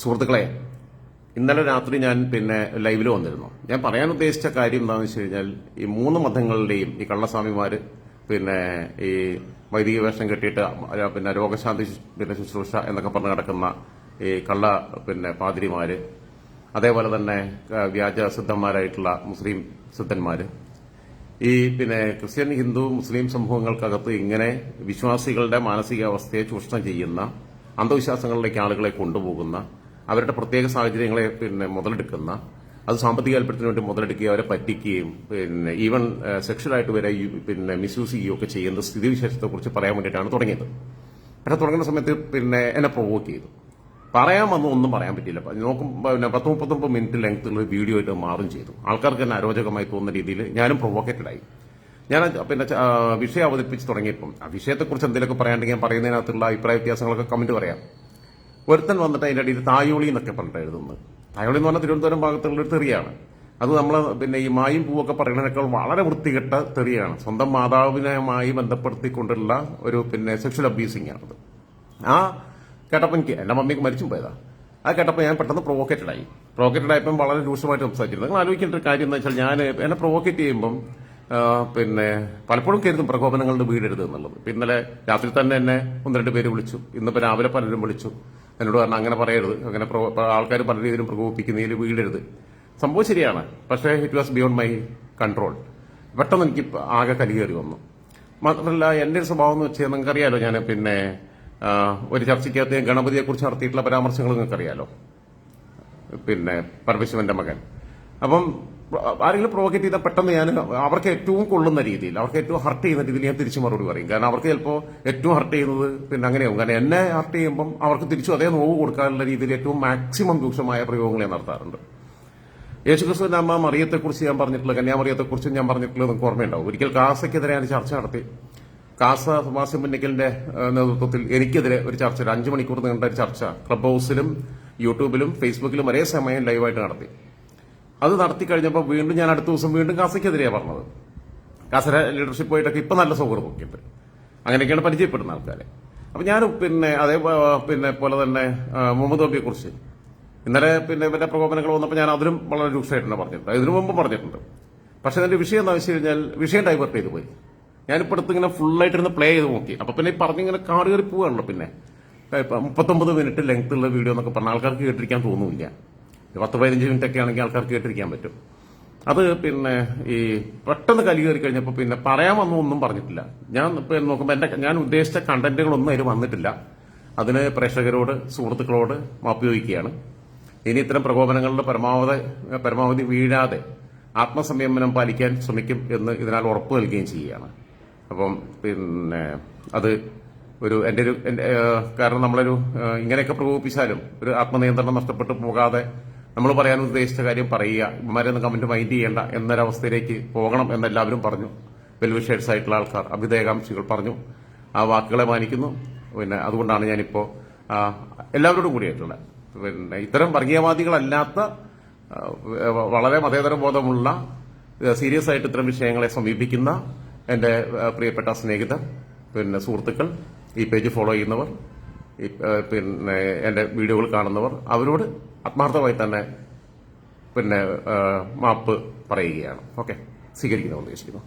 സുഹൃത്തുക്കളെ ഇന്നലെ രാത്രി ഞാൻ പിന്നെ ലൈവിൽ വന്നിരുന്നു. ഞാൻ പറയാൻ ഉദ്ദേശിച്ച കാര്യം എന്താണെന്ന് വെച്ച് കഴിഞ്ഞാൽ ഈ മൂന്ന് മതങ്ങളുടെയും ഈ കള്ളസ്വാമിമാര് പിന്നെ ഈ വൈദിക വേഷം കെട്ടിയിട്ട് പിന്നെ രോഗശാന്തി പിന്നെ ശുശ്രൂഷ എന്നൊക്കെ പറഞ്ഞ് നടക്കുന്ന ഈ കള്ള പിന്നെ പാതിരിമാര് അതേപോലെ തന്നെ വ്യാജ സിദ്ധന്മാരായിട്ടുള്ള മുസ്ലിം സിദ്ധന്മാര്. ഈ പിന്നെ ക്രിസ്ത്യൻ ഹിന്ദു മുസ്ലിം സമൂഹങ്ങൾക്കകത്ത് ഇങ്ങനെ വിശ്വാസികളുടെ മാനസികാവസ്ഥയെ ചൂഷണം ചെയ്യുന്ന അന്ധവിശ്വാസങ്ങളിലേക്ക് ആളുകളെ കൊണ്ടുപോകുന്ന അവരുടെ പ്രത്യേക സാഹചര്യങ്ങളെ പിന്നെ മുതലെടുക്കുന്ന അത് സാമ്പത്തിക താല്പര്യത്തിന് വേണ്ടി മുതലെടുക്കുകയും അവരെ പറ്റിക്കുകയും പിന്നെ ഈവൻ സെക്ഷലായിട്ട് വരെ പിന്നെ മിസ്യൂസ് ചെയ്യുകയും ഒക്കെ ചെയ്യുന്ന സ്ഥിതിവിശേഷത്തെക്കുറിച്ച് പറയാൻ വേണ്ടിയിട്ടാണ് തുടങ്ങിയത്. പക്ഷെ തുടങ്ങുന്ന സമയത്ത് പിന്നെ എന്നെ പ്രൊവോക്ക് ചെയ്തു. പറയാൻ വന്ന ഒന്നും പറയാൻ പറ്റിയില്ല. നോക്കും പിന്നെ പത്ത് മുപ്പത്തൊമ്പത് മിനിറ്റ് ലെങ്ത്തുള്ള വീഡിയോ ആയിട്ട് മാറും ചെയ്തു. ആൾക്കാർക്ക് തന്നെ അരോചകമായി തോന്നുന്ന രീതിയിൽ ഞാനും പ്രൊവോക്കേറ്റഡ് ആയി. ഞാൻ പിന്നെ വിഷയം അവതരിപ്പിച്ച് തുടങ്ങിയപ്പം ആ വിഷയത്തെക്കുറിച്ച് എന്തെങ്കിലുമൊക്കെ പറയാണ്ടെങ്കിൽ ഞാൻ പറയുന്നതിനകത്തുള്ള അഭിപ്രായ വ്യത്യാസങ്ങളൊക്കെ കമന്റ് പറയാം. ഒരുത്തൻ വന്നിട്ട് അതിന്റെ അടിയിൽ തായോളി എന്നൊക്കെ പറഞ്ഞിട്ട് എഴുതുന്നത്. തായോളി എന്ന് പറഞ്ഞാൽ തിരുവനന്തപുരം ഭാഗത്തുള്ള ഒരു തെറിയാണ്. അത് നമ്മൾ പിന്നെ ഈ മായും പൂവൊക്കെ പറയുന്നതിനേക്കാൾ വളരെ വൃത്തികെട്ട തെറിയാണ്. സ്വന്തം മാതാവിനുമായി ബന്ധപ്പെടുത്തിക്കൊണ്ടുള്ള ഒരു പിന്നെ സെക്ഷൽ അബ്യൂസിംഗ് ആണത് ആ കേട്ടപ്പോൾ എനിക്ക് എന്റെ മമ്മിക്ക് മരിച്ചും പോയതാ. ആ കേട്ടപ്പോൾ ഞാൻ പെട്ടെന്ന് പ്രൊവോക്കേറ്റഡ് ആയി. പ്രൊവോക്കേറ്റഡ് ആയപ്പോൾ വളരെ രൂക്ഷമായിട്ട് സംസാരിച്ചിരുന്നു. നിങ്ങൾ ആലോചിക്കേണ്ട ഒരു കാര്യം എന്ന് വെച്ചാൽ ഞാൻ എന്നെ പ്രൊവോക്കേറ്റ് ചെയ്യുമ്പം പിന്നെ പലപ്പോഴും കരുതും പ്രകോപനങ്ങളുടെ വീടരുത് എന്നുള്ളത്. ഇന്നലെ രാത്രി തന്നെ എന്നെ ഒന്ന് രണ്ട് പേര് വിളിച്ചു. ഇന്നിപ്പോൾ രാവിലെ പലരും വിളിച്ചു. എന്നോട് പറഞ്ഞു അങ്ങനെ പറയരുത്. അങ്ങനെ ആൾക്കാർ പല രീതിയിലും പ്രകോപിപ്പിക്കുന്നതിൽ വീഴരുത്. സംഭവം ശരിയാണ്. പക്ഷേ it was beyond my control പെട്ടെന്ന് എനിക്ക് ആകെ കലികേറി വന്നു. മാത്രമല്ല എന്റെ ഒരു സ്വഭാവം എന്ന് വെച്ചാൽ നിങ്ങൾക്കറിയാലോ ഞാൻ പിന്നെ ഒരു ചർച്ചയ്ക്കകത്ത് ഞാൻ ഗണപതിയെ കുറിച്ച് നടത്തിയിട്ടുള്ള പരാമർശങ്ങൾ നിങ്ങൾക്കറിയാലോ. പിന്നെ പരമശിവന്റെ മകൻ. അപ്പം ആരെങ്കിലും പ്രൊവോക്കേറ്റ് ചെയ്താൽ പെട്ടെന്ന് ഞാൻ അവർക്ക് ഏറ്റവും കൊള്ളുന്ന രീതിയിൽ അവർക്ക് ഏറ്റവും ഹർട്ട് ചെയ്യുന്ന രീതിയിൽ ഞാൻ തിരിച്ചു മറുപടി പറയും. കാരണം അവർക്ക് ചിലപ്പോൾ ഏറ്റവും ഹർട്ട് ചെയ്യുന്നത് പിന്നെ അങ്ങനെയാവും. കാരണം എന്നെ ഹർട്ട് ചെയ്യുമ്പം അവർക്ക് തിരിച്ചു അതേ നോവ് കൊടുക്കാനുള്ള രീതിയിൽ ഏറ്റവും മാക്സിമം രൂക്ഷമായ പ്രയോഗങ്ങൾ ഞാൻ നടത്താറുണ്ട്. യേശുക്രിസ്തുവിന്റെ അമ്മ മറിയത്തെക്കുറിച്ച് ഞാൻ പറഞ്ഞിട്ടുള്ള കന്യാമറിയത്തെക്കുറിച്ചും ഞാൻ പറഞ്ഞിട്ടുള്ള നിങ്ങൾക്ക് ഓർമ്മയുണ്ടാവും. ഒരിക്കൽ കാസയ്ക്കെതിരെ ഞാൻ ചർച്ച നടത്തി. കാസ സുഭാഷൻ മുന്നിക്കലിന്റെ നേതൃത്വത്തിൽ എനിക്കെതിരെ ഒരു ചർച്ച ഒരു അഞ്ചു മണിക്കൂർ നീണ്ട ഒരു ചർച്ച. ക്ലബ് ഹൗസിലും യൂട്യൂബിലും ഫേസ്ബുക്കിലും ഒരേ സമയം ലൈവായിട്ട് നടത്തി. അത് നടത്തി കഴിഞ്ഞപ്പോൾ വീണ്ടും ഞാൻ അടുത്ത ദിവസം വീണ്ടും കാസയ്ക്കെതിരെയാണ് പറഞ്ഞത്. കാസര ലീഡർഷിപ്പ് പോയിട്ടൊക്കെ ഇപ്പം നല്ല സൗഹൃദം ഒക്കെ ഉണ്ട്. അങ്ങനെയൊക്കെയാണ് പരിചയപ്പെടുന്ന ആൾക്കാരെ. അപ്പം ഞാൻ പിന്നെ അതേ പിന്നെ പോലെ തന്നെ മുഹമ്മദ് നബിയെ കുറിച്ച് ഇന്നലെ പിന്നെ ഇവരുടെ പ്രകോപനങ്ങൾ വന്നപ്പോൾ ഞാൻ അതിലും വളരെ രൂക്ഷമായിട്ടാണ് പറഞ്ഞിട്ടുണ്ട്. ഇതിനു മുമ്പ് പറഞ്ഞിട്ടുണ്ട്. പക്ഷേ അതിന്റെ വിഷയം എന്താ വെച്ച് കഴിഞ്ഞാൽ വിഷയം ഡൈവേർട്ട് ചെയ്തു പോയി. ഞാനിപ്പോൾ അടുത്ത് ഇങ്ങനെ ഫുള്ളായിട്ടിരുന്ന് പ്ലേ ചെയ്ത് നോക്കി. അപ്പൊ പിന്നെ ഈ പറഞ്ഞിങ്ങനെ കാട് കയറി പോവാണല്ലോ പിന്നെ. മുപ്പത്തൊമ്പത് മിനിറ്റ് ലെങ്ത് ഉള്ള വീഡിയോ എന്നൊക്കെ പറഞ്ഞാൽ ആൾക്കാർക്ക് കേട്ടിരിക്കാൻ തോന്നുന്നില്ല പത്ത് പതിനഞ്ച് മിനിറ്റ് ഒക്കെ ആണെങ്കിൽ ആൾക്കാർക്ക് കേട്ടിരിക്കാൻ പറ്റും. അത് പിന്നെ ഈ പെട്ടെന്ന് കലി കയറി കഴിഞ്ഞപ്പോൾ പിന്നെ പറയാൻ വന്നു ഒന്നും പറഞ്ഞിട്ടില്ല. ഞാൻ ഇപ്പൊ നോക്കുമ്പോൾ എന്റെ ഞാൻ ഉദ്ദേശിച്ച കണ്ടന്റുകളൊന്നും അതിൽ വന്നിട്ടില്ല. അതിന് പ്രേക്ഷകരോട് സുഹൃത്തുക്കളോട് മാപ്പ് ചോദിക്കുകയാണ്. ഇനി ഇത്തരം പ്രകോപനങ്ങളുടെ പരമാവധി പരമാവധി വീഴാതെ ആത്മസംയമനം പാലിക്കാൻ ശ്രമിക്കും എന്ന് ഇതിനാൽ ഉറപ്പ് നൽകുകയും ചെയ്യുകയാണ്. അപ്പം പിന്നെ അത് ഒരു എന്റെ ഒരു എന്റെ, കാരണം നമ്മളൊരു ഇങ്ങനെയൊക്കെ പ്രകോപിപ്പിച്ചാലും ഒരു ആത്മനിയന്ത്രണം നഷ്ടപ്പെട്ടു പോകാതെ നമ്മൾ പറയാൻ ഉദ്ദേശിച്ച കാര്യം പറയുക. ഇവന്മാരെയൊന്നും കമന്റ് മൈൻഡ് ചെയ്യേണ്ട എന്നൊരവസ്ഥയിലേക്ക് പോകണം എന്നെല്ലാവരും പറഞ്ഞു. വെൽവിഷേഴ്സ് ആയിട്ടുള്ള ആൾക്കാർ അഭ്യുദയകാംക്ഷികൾ പറഞ്ഞു. ആ വാക്കുകളെ മാനിക്കുന്നു. പിന്നെ അതുകൊണ്ടാണ് ഞാനിപ്പോൾ എല്ലാവരോടും കൂടിയായിട്ടുള്ള പിന്നെ ഇത്തരം വർഗീയവാദികളല്ലാത്ത വളരെ മതേതര ബോധമുള്ള സീരിയസ് ആയിട്ട് ഇത്തരം വിഷയങ്ങളെ സമീപിക്കുന്ന എന്റെ പ്രിയപ്പെട്ട സ്നേഹിതർ പിന്നെ സുഹൃത്തുക്കൾ ഈ പേജ് ഫോളോ ചെയ്യുന്നവർ പിന്നെ എന്റെ വീഡിയോകൾ കാണുന്നവർ അവരോട് ആത്മാർത്ഥമായി തന്നെ പിന്നെ മാപ്പ് പറയുകയാണ്. ഓക്കെ. സ്വീകരിക്കുന്നു ഉദ്ദേശിക്കുന്നു.